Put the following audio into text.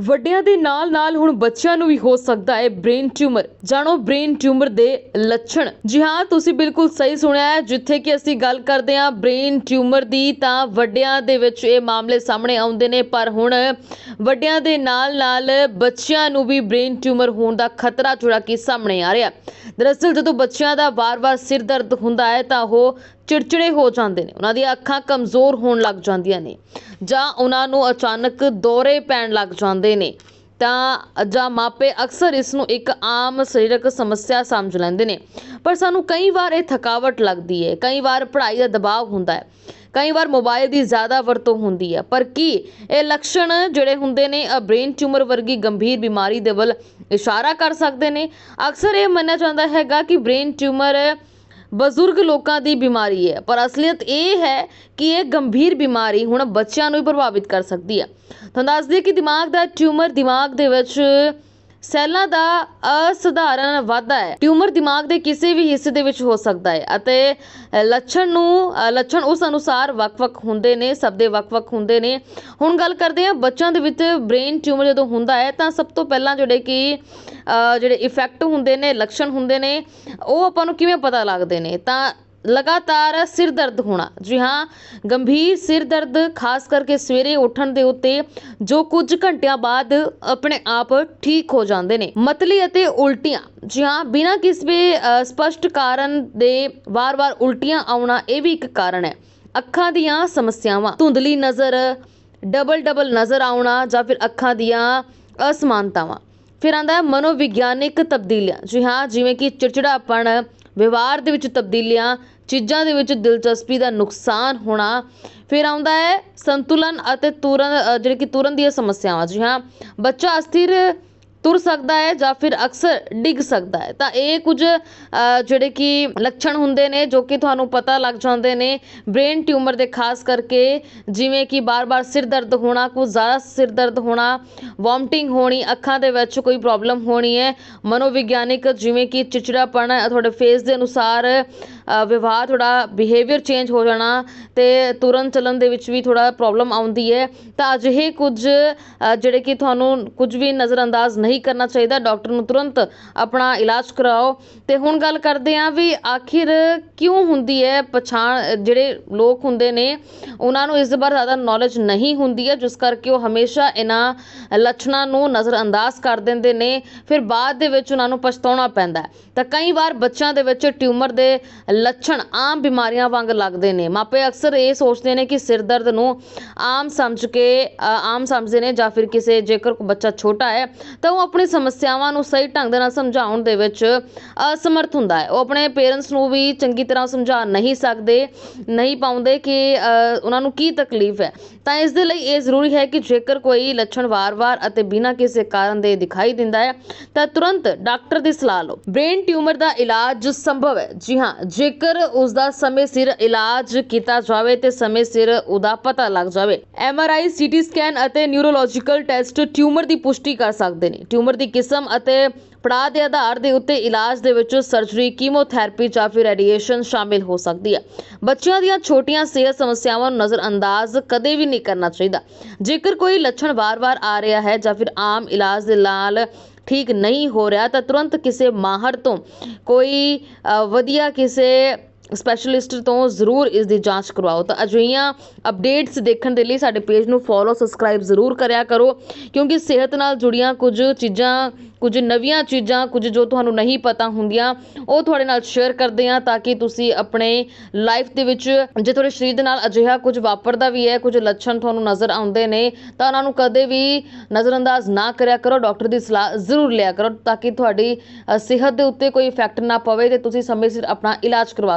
ਵੱਡਿਆਂ ਦੇ ਨਾਲ-ਨਾਲ ਹੁਣ ਬੱਚਿਆਂ ਨੂੰ ਵੀ ਹੋ ਸਕਦਾ ਹੈ ਬ੍ਰੇਨ ਟਿਊਮਰ ਜਾਣੋ ਬ੍ਰੇਨ ਟਿਊਮਰ ਦੇ ਲੱਛਣ। ਜੀ ਹਾਂ, ਤੁਸੀਂ ਬਿਲਕੁਲ ਸਹੀ ਸੁਣਿਆ ਹੈ। ਜਿੱਥੇ ਕਿ ਅਸੀਂ ਗੱਲ ਕਰਦੇ ਹਾਂ ਬ੍ਰੇਨ ਟਿਊਮਰ ਦੀ, ਤਾਂ ਵੱਡਿਆਂ ਦੇ ਵਿੱਚ ਇਹ ਮਾਮਲੇ ਸਾਹਮਣੇ ਆਉਂਦੇ ਨੇ। ਪਰ ਹੁਣ ਵੱਡਿਆਂ ਦੇ ਨਾਲ-ਨਾਲ ਬੱਚਿਆਂ ਨੂੰ ਵੀ ਬ੍ਰੇਨ ਟਿਊਮਰ ਹੋਣ ਦਾ ਖਤਰਾ ਜਿਹੜਾ ਕਿ ਸਾਹਮਣੇ ਆ ਰਿਹਾ। ਦਰਅਸਲ ਜਦੋਂ ਬੱਚਿਆਂ ਦਾ ਵਾਰ-ਵਾਰ ਸਿਰ ਦਰਦ ਹੁੰਦਾ ਹੈ, ਤਾਂ ਉਹ ਚਿੜਚਿੜੇ ਹੋ ਜਾਂਦੇ ਨੇ, ਉਹਨਾਂ ਦੀਆਂ ਅੱਖਾਂ ਕਮਜ਼ੋਰ ਹੋਣ ਲੱਗ ਜਾਂਦੀਆਂ ਨੇ ਜਾਂ ਉਹਨਾਂ ਨੂੰ ਅਚਾਨਕ ਦੌਰੇ ਪੈਣ ਲੱਗ ਜਾਂਦੇ ਨੇ, ਤਾਂ ਜਾਂ ਮਾਪੇ ਅਕਸਰ ਇਸ ਨੂੰ ਇੱਕ ਆਮ ਸਰੀਰਕ ਸਮੱਸਿਆ ਸਮਝ ਲੈਂਦੇ ਨੇ। ਪਰ ਸਾਨੂੰ ਕਈ ਵਾਰ ਇਹ ਥਕਾਵਟ ਲੱਗਦੀ ਹੈ, ਕਈ ਵਾਰ ਪੜ੍ਹਾਈ ਦਾ ਦਬਾਅ ਹੁੰਦਾ ਹੈ, ਕਈ ਵਾਰ ਮੋਬਾਈਲ ਦੀ ਜ਼ਿਆਦਾ ਵਰਤੋਂ ਹੁੰਦੀ ਹੈ। ਪਰ ਕੀ ਇਹ ਲੱਛਣ ਜਿਹੜੇ ਹੁੰਦੇ ਨੇ ਬ੍ਰੇਨ ਟਿਊਮਰ ਵਰਗੀ ਗੰਭੀਰ ਬਿਮਾਰੀ ਦੇ ਵੱਲ ਇਸ਼ਾਰਾ ਕਰ ਸਕਦੇ ਨੇ? ਅਕਸਰ ਇਹ ਮੰਨਿਆ ਜਾਂਦਾ ਹੈਗਾ ਕਿ ਬ੍ਰੇਨ ਟਿਊਮਰ ਬਜ਼ੁਰਗ ਲੋਕਾਂ ਦੀ ਬਿਮਾਰੀ ਹੈ। ਪਰ ਅਸਲੀਅਤ ਇਹ ਹੈ ਕਿ ਇਹ ਗੰਭੀਰ ਬਿਮਾਰੀ ਹੁਣ ਬੱਚਿਆਂ ਨੂੰ ਵੀ ਪ੍ਰਭਾਵਿਤ ਕਰ ਸਕਦੀ ਹੈ। ਤੁਹਾਨੂੰ ਦੱਸ ਦਈਏ ਕਿ ਦਿਮਾਗ ਦਾ ਟਿਊਮਰ ਦਿਮਾਗ ਦੇ ਵਿੱਚ ਸੈੱਲਾਂ ਦਾ ਅਸਧਾਰਨ ਵਾਧਾ ਹੈ। ਟਿਊਮਰ ਦਿਮਾਗ ਦੇ ਕਿਸੇ ਵੀ ਹਿੱਸੇ ਦੇ ਵਿੱਚ ਹੋ ਸਕਦਾ ਹੈ ਅਤੇ ਲੱਛਣ ਨੂੰ ਲੱਛਣ ਉਸ ਅਨੁਸਾਰ ਵੱਖ-ਵੱਖ ਹੁੰਦੇ ਨੇ, ਸਭ ਦੇ ਵੱਖ-ਵੱਖ ਹੁੰਦੇ ਨੇ। ਹੁਣ ਗੱਲ ਕਰਦੇ ਹਾਂ ਬੱਚਿਆਂ ਦੇ ਵਿੱਚ ਬ੍ਰੇਨ ਟਿਊਮਰ ਜਦੋਂ ਹੁੰਦਾ ਹੈ ਤਾਂ ਸਭ ਤੋਂ ਪਹਿਲਾਂ ਜਿਹੜੇ ਕਿ ਜਿਹੜੇ ਇਫੈਕਟ ਹੁੰਦੇ ਨੇ, ਲੱਛਣ ਹੁੰਦੇ ਨੇ, ਉਹ ਆਪਾਂ ਨੂੰ ਕਿਵੇਂ ਪਤਾ ਲੱਗਦੇ ਨੇ? ਤਾਂ ਲਗਾਤਾਰ ਸਿਰ ਦਰਦ ਹੋਣਾ। ਜੀ ਹਾਂ ਗੰਭੀਰ ਸਿਰ ਦਰਦ ਖਾਸ ਕਰਕੇ ਸਵੇਰੇ ਉੱਠਣ ਦੇ ਉੱਤੇ ਜੋ ਕੁਝ ਘੰਟਿਆਂ ਬਾਅਦ ਆਪਣੇ ਆਪ ਠੀਕ ਹੋ ਜਾਂਦੇ ਨੇ। ਮਤਲੀ ਅਤੇ ਉਲਟੀਆਂ। ਜੀ ਹਾਂ ਬਿਨਾਂ ਕਿਸੇ ਅ, ਸਪਸ਼ਟ ਕਾਰਨ ਦੇ ਵਾਰ-ਵਾਰ ਉਲਟੀਆਂ ਆਉਣਾ ਇਹ ਵੀ ਇੱਕ ਕਾਰਨ ਹੈ। ਅੱਖਾਂ ਦੀਆਂ ਸਮੱਸਿਆਵਾਂ। ਧੁੰਦਲੀ ਨਜ਼ਰ ਡਬਲ ਡਬਲ ਨਜ਼ਰ ਆਉਣਾ ਜਾਂ ਫਿਰ ਅੱਖਾਂ ਦੀਆਂ ਅਸਮਾਨਤਾਵਾਂ। ਫਿਰ ਆਂਦਾ ਹੈ ਮਨੋਵਿਗਿਆਨਿਕ ਤਬਦੀਲੀਆਂ। ਜੀ ਹਾਂ ਜਿਵੇਂ ਕਿ ਚਿੜਚਿੜਾਪਣ ਵਿਵਹਾਰ ਦੇ ਵਿੱਚ ਤਬਦੀਲੀਆਂ ਚੀਜ਼ਾਂ ਦੇ ਵਿੱਚ ਦਿਲਚਸਪੀ ਦਾ ਨੁਕਸਾਨ ਹੋਣਾ ਫਿਰ ਆਉਂਦਾ ਹੈ ਸੰਤੁਲਨ ਅਤੇ ਤੁਰਨ ਅ, ਜਿਹੜੇ ਕਿ ਤੁਰਨ ਦੀਆਂ ਸਮੱਸਿਆਵਾਂ ਜੀ ਹਾਂ। ਬੱਚਾ ਅਸਥਿਰ ਤੁਰ ਸਕਦਾ ਹੈ ਜਾਂ ਫਿਰ ਅਕਸਰ ਡਿੱਗ ਸਕਦਾ ਹੈ। ਤਾਂ ਇਹ ਕੁਝ ਜਿਹੜੇ ਕਿ ਲੱਛਣ ਹੁੰਦੇ ਨੇ ਜੋ ਕਿ ਤੁਹਾਨੂੰ ਪਤਾ ਲੱਗ ਜਾਂਦੇ ਨੇ। ਬ੍ਰੇਨ ਟਿਊਮਰ ਦੇ ਖਾਸ ਕਰਕੇ ਜਿਵੇਂ ਕਿ ਬਾਰ-ਬਾਰ ਸਿਰ ਦਰਦ ਹੋਣਾ ਕੁਝ ਜ਼ਿਆਦਾ ਸਿਰ ਦਰਦ ਹੋਣਾ, ਵੋਮਟਿੰਗ ਹੋਣੀ, ਅੱਖਾਂ ਦੇ ਵਿੱਚ ਕੋਈ ਪ੍ਰੋਬਲਮ ਹੋਣੀ ਹੈ। ਮਨੋਵਿਗਿਆਨਿਕ ਜਿਵੇਂ ਕਿ ਚਿਚੜਾਪਣ ਤੁਹਾਡੇ ਫੇਸ ਦੇ ਅਨੁਸਾਰ ਵਿਵਹਾਰ ਥੋੜ੍ਹਾ ਬਿਹੇਵੀਅਰ ਚੇਂਜ ਹੋ ਜਾਣਾ ਅਤੇ ਤੁਰਨ ਚੱਲਣ ਦੇ ਵਿੱਚ ਵੀ ਥੋੜ੍ਹਾ ਪ੍ਰੋਬਲਮ ਆਉਂਦੀ ਹੈ। ਤਾਂ ਅਜਿਹੇ ਕੁਝ ਜਿਹੜੇ ਕਿ ਤੁਹਾਨੂੰ ਕੁਝ ਵੀ ਨਜ਼ਰਅੰਦਾਜ਼ ਨਹੀਂ ਕਰਨਾ ਚਾਹੀਦਾ ਡਾਕਟਰ ਨੂੰ ਤੁਰੰਤ ਆਪਣਾ ਇਲਾਜ ਕਰਾਓ। ਅਤੇ ਹੁਣ ਗੱਲ ਕਰਦੇ ਹਾਂ ਵੀ ਆਖਿਰ ਕਿਉਂ ਹੁੰਦੀ ਹੈ ਪਛਾਣ, ਜਿਹੜੇ ਲੋਕ ਹੁੰਦੇ ਨੇ, ਉਹਨਾਂ ਨੂੰ ਇਸ ਦੇ ਬਾਰੇ ਜ਼ਿਆਦਾ ਨੌਲੇਜ ਨਹੀਂ ਹੁੰਦੀ ਹੈ, ਜਿਸ ਕਰਕੇ ਉਹ ਹਮੇਸ਼ਾ ਇਹਨਾਂ ਲੱਛਣਾਂ ਨੂੰ ਨਜ਼ਰਅੰਦਾਜ਼ ਕਰ ਦਿੰਦੇ ਨੇ। ਫਿਰ ਬਾਅਦ ਦੇ ਵਿੱਚ ਉਹਨਾਂ ਨੂੰ ਪਛਤਾਉਣਾ ਪੈਂਦਾ ਤਾਂ ਕਈ ਵਾਰ ਬੱਚਿਆਂ ਦੇ ਵਿੱਚ ਟਿਊਮਰ ਦੇ ਲੱਛਣ ਆਮ ਬਿਮਾਰੀਆਂ ਵਾਂਗ ਲੱਗਦੇ ਨੇ। ਮਾਪੇ ਅਕਸਰ ਇਹ ਸੋਚਦੇ ਨੇ ਕਿ ਸਿਰ ਦਰਦ ਨੂੰ ਆਮ ਸਮਝ ਕੇ ਆਮ ਸਮਝਦੇ ਨੇ ਜਾਂ ਫਿਰ ਕਿਸੇ ਜੇਕਰ ਬੱਚਾ ਛੋਟਾ ਹੈ, ਤਾਂ ਉਹ ਆਪਣੀ ਸਮੱਸਿਆਵਾਂ ਨੂੰ ਸਹੀ ਢੰਗ ਦੇ ਨਾਲ ਸਮਝਾਉਣ ਦੇ ਵਿੱਚ ਅਸਮਰਥ ਹੁੰਦਾ ਹੈ। ਉਹ ਆਪਣੇ ਪੇਰੈਂਟਸ ਨੂੰ ਵੀ ਚੰਗੀ ਤਰ੍ਹਾਂ ਸਮਝਾ ਨਹੀਂ ਸਕਦੇ, ਨਹੀਂ ਪਾਉਂਦੇ ਕਿ ਉਹਨਾਂ ਨੂੰ ਕੀ ਤਕਲੀਫ ਹੈ। ਤਾਂ ਇਸ ਦੇ ਲਈ ਇਹ ਜ਼ਰੂਰੀ ਹੈ ਕਿ ਜੇਕਰ ਕੋਈ ਲੱਛਣ ਵਾਰ-ਵਾਰ ਅਤੇ ਬਿਨਾਂ ਕਿਸੇ ਕਾਰਨ ਦੇ ਦਿਖਾਈ ਦਿੰਦਾ ਹੈ, ਤਾਂ ਤੁਰੰਤ ਡਾਕਟਰ ਦੀ ਸਲਾਹ ਲਓ। ਬ੍ਰੇਨ ਟਿਊਮਰ ਦਾ ਇਲਾਜ ਸੰਭਵ ਹੈ। ਜੀ ਹਾਂ, ਜੇ ਜੇਕਰ ਉਸ ਦਾ ਸਮੇਂ ਸਿਰ ਇਲਾਜ ਕੀਤਾ ਜਾਵੇ ਤੇ ਸਮੇਂ ਸਿਰ ਉਹਦਾ ਪਤਾ ਲੱਗ ਜਾਵੇ। ਐਮਆਰਆਈ ਸੀਟੀ ਸਕੈਨ ਅਤੇ ਨਿਊਰੋਲੋਜੀਕਲ ਟੈਸਟ ਟਿਊਮਰ ਦੀ ਪੁਸ਼ਟੀ ਕਰ ਸਕਦੇ ਨੇ। ਟਿਊਮਰ ਦੀ ਕਿਸਮ ਅਤੇ ਪੜਾਅ ਦੇ ਆਧਾਰ ਦੇ ਉੱਤੇ ਇਲਾਜ ਦੇ ਵਿੱਚ ਸਰਜਰੀ ਕੀਮੋਥੈਰੇਪੀ ਜਾਂ ਫਿਰ ਰੇਡੀਏਸ਼ਨ ਸ਼ਾਮਿਲ ਹੋ ਸਕਦੀ ਹੈ। ਬੱਚਿਆਂ ਦੀਆਂ ਛੋਟੀਆਂ ਸਿਹਤ ਸਮੱਸਿਆਵਾਂ ਨੂੰ ਨਜ਼ਰਅੰਦਾਜ਼ ਕਦੇ ਵੀ ਨਹੀਂ ਕਰਨਾ ਚਾਹੀਦਾ। ਜੇਕਰ ਕੋਈ ਲੱਛਣ ਵਾਰ-ਵਾਰ ਆ ਰਿਹਾ ਹੈ ਜਾਂ ਫਿਰ ਆਮ ਇਲਾਜ ਦੇ ਨਾਲ ਠੀਕ ਨਹੀਂ ਹੋ ਰਿਹਾ ਤਾਂ ਤੁਰੰਤ ਕਿਸੇ ਮਾਹਰ ਤੋਂ ਕੋਈ ਵਧੀਆ ਕਿਸੇ ਸਪੈਸ਼ਲਿਸਟ ਤੋਂ ਜ਼ਰੂਰ ਇਸ ਦੀ ਜਾਂਚ ਕਰਵਾਓ। ਤਾਂ ਅਜਿਹੀਆਂ ਅਪਡੇਟਸ ਦੇਖਣ ਦੇ ਲਈ ਸਾਡੇ ਪੇਜ ਨੂੰ ਫੋਲੋ ਸਬਸਕ੍ਰਾਈਬ ਜ਼ਰੂਰ ਕਰਿਆ ਕਰੋ, ਕਿਉਂਕਿ ਸਿਹਤ ਨਾਲ ਜੁੜੀਆਂ ਕੁਝ ਚੀਜ਼ਾਂ, ਕੁਝ ਨਵੀਆਂ ਚੀਜ਼ਾਂ, ਕੁਝ ਜੋ ਤੁਹਾਨੂੰ ਨਹੀਂ ਪਤਾ ਹੁੰਦੀਆਂ, ਉਹ ਤੁਹਾਡੇ ਨਾਲ ਸ਼ੇਅਰ ਕਰਦੇ ਹਾਂ ਤਾਂ ਕਿ ਤੁਸੀਂ ਆਪਣੇ ਲਾਈਫ ਦੇ ਵਿੱਚ, ਜੇ ਤੁਹਾਡੇ ਸਰੀਰ ਦੇ ਨਾਲ ਅਜਿਹਾ ਕੁਝ ਵਾਪਰਦਾ ਵੀ ਹੈ, ਕੁਝ ਲੱਛਣ ਤੁਹਾਨੂੰ ਨਜ਼ਰ ਆਉਂਦੇ ਨੇ, ਤਾਂ ਉਹਨਾਂ ਨੂੰ ਕਦੇ ਵੀ ਨਜ਼ਰਅੰਦਾਜ਼ ਨਾ ਕਰਿਆ ਕਰੋ ਡਾਕਟਰ ਦੀ ਸਲਾਹ ਜ਼ਰੂਰ ਲਿਆ ਕਰੋ ਤਾਂ ਕਿ ਤੁਹਾਡੀ ਸਿਹਤ ਦੇ ਉੱਤੇ ਕੋਈ ਇਫੈਕਟ ਨਾ ਪਵੇ ਤੇ ਤੁਸੀਂ ਸਮੇਂ ਸਿਰ ਆਪਣਾ ਇਲਾਜ ਕਰਵਾ